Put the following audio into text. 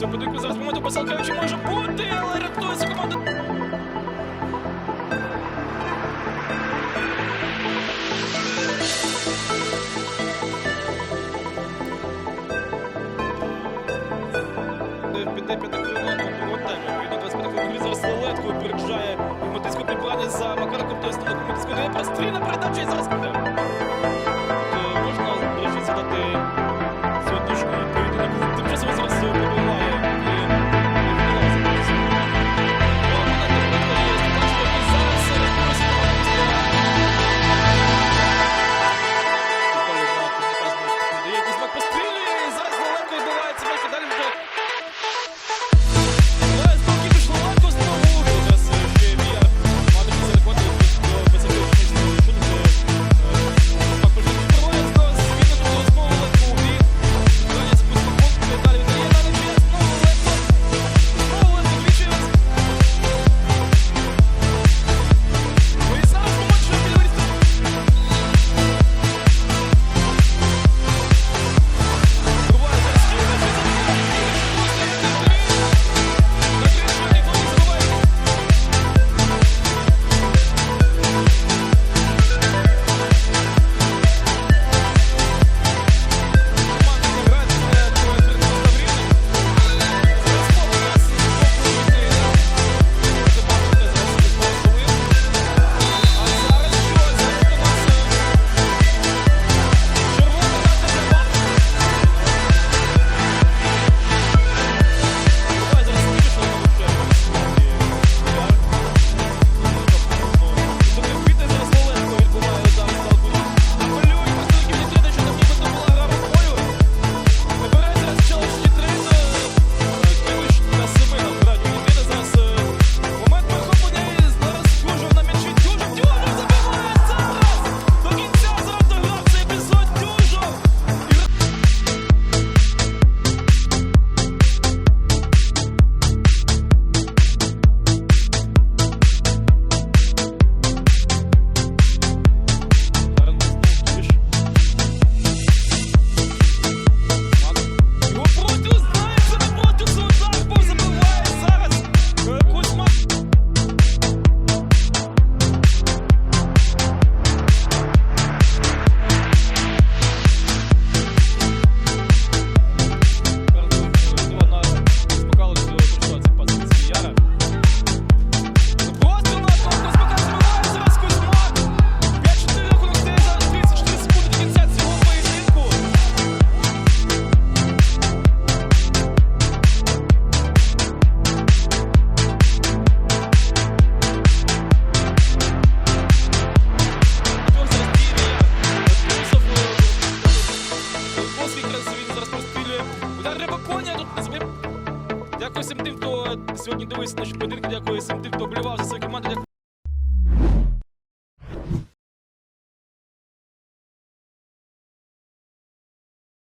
Це буде зараз моменту посилка, чи може бути, але рятується команда. Е, піде п'ятакова повертання. Він до 25 хвилин зараз лелетку опереджає. Матиско підбирання за Макара Коптойстана. Матиско не простріля передача і зараз Дякую всім тим, хто сьогодні дивився наші будинки. Дякую всім тим, хто болівав за свою команду.